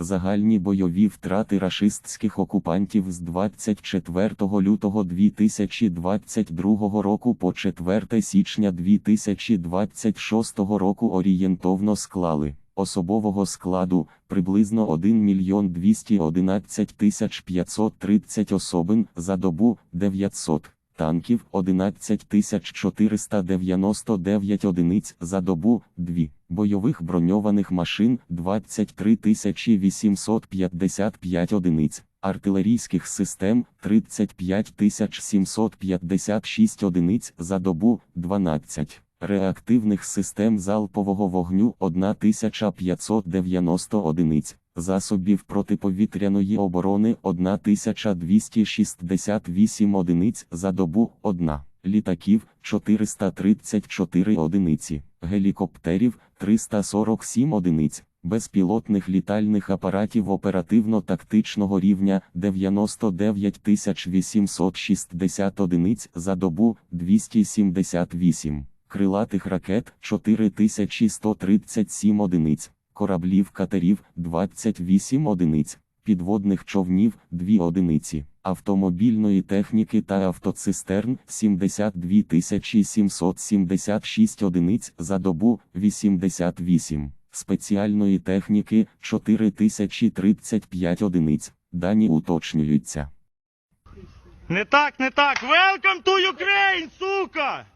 Загальні бойові втрати рашистських окупантів з 24 лютого 2022 року по 4 січня 2026 року орієнтовно склали особового складу приблизно 1 мільйон 211 тисяч 530 особин за добу 900 танків 11 499 одиниць за добу 2, бойових броньованих машин 23 855 одиниць, артилерійських систем 35 756 одиниць за добу 12. Реактивних систем залпового вогню 1590 одиниць, засобів протиповітряної оборони 1268 одиниць за добу 1, літаків 434 одиниці, гелікоптерів 347 одиниць, безпілотних літальних апаратів оперативно-тактичного рівня 99 860 одиниць за добу 278 крилатих ракет 4137 одиниць, кораблів катерів 28 одиниць, підводних човнів 2 одиниці, автомобільної техніки та автоцистерн 72 776 одиниць за добу 88, спеціальної техніки 4035 одиниць, дані уточнюються. Не так, не так. Welcome to Ukraine, сука!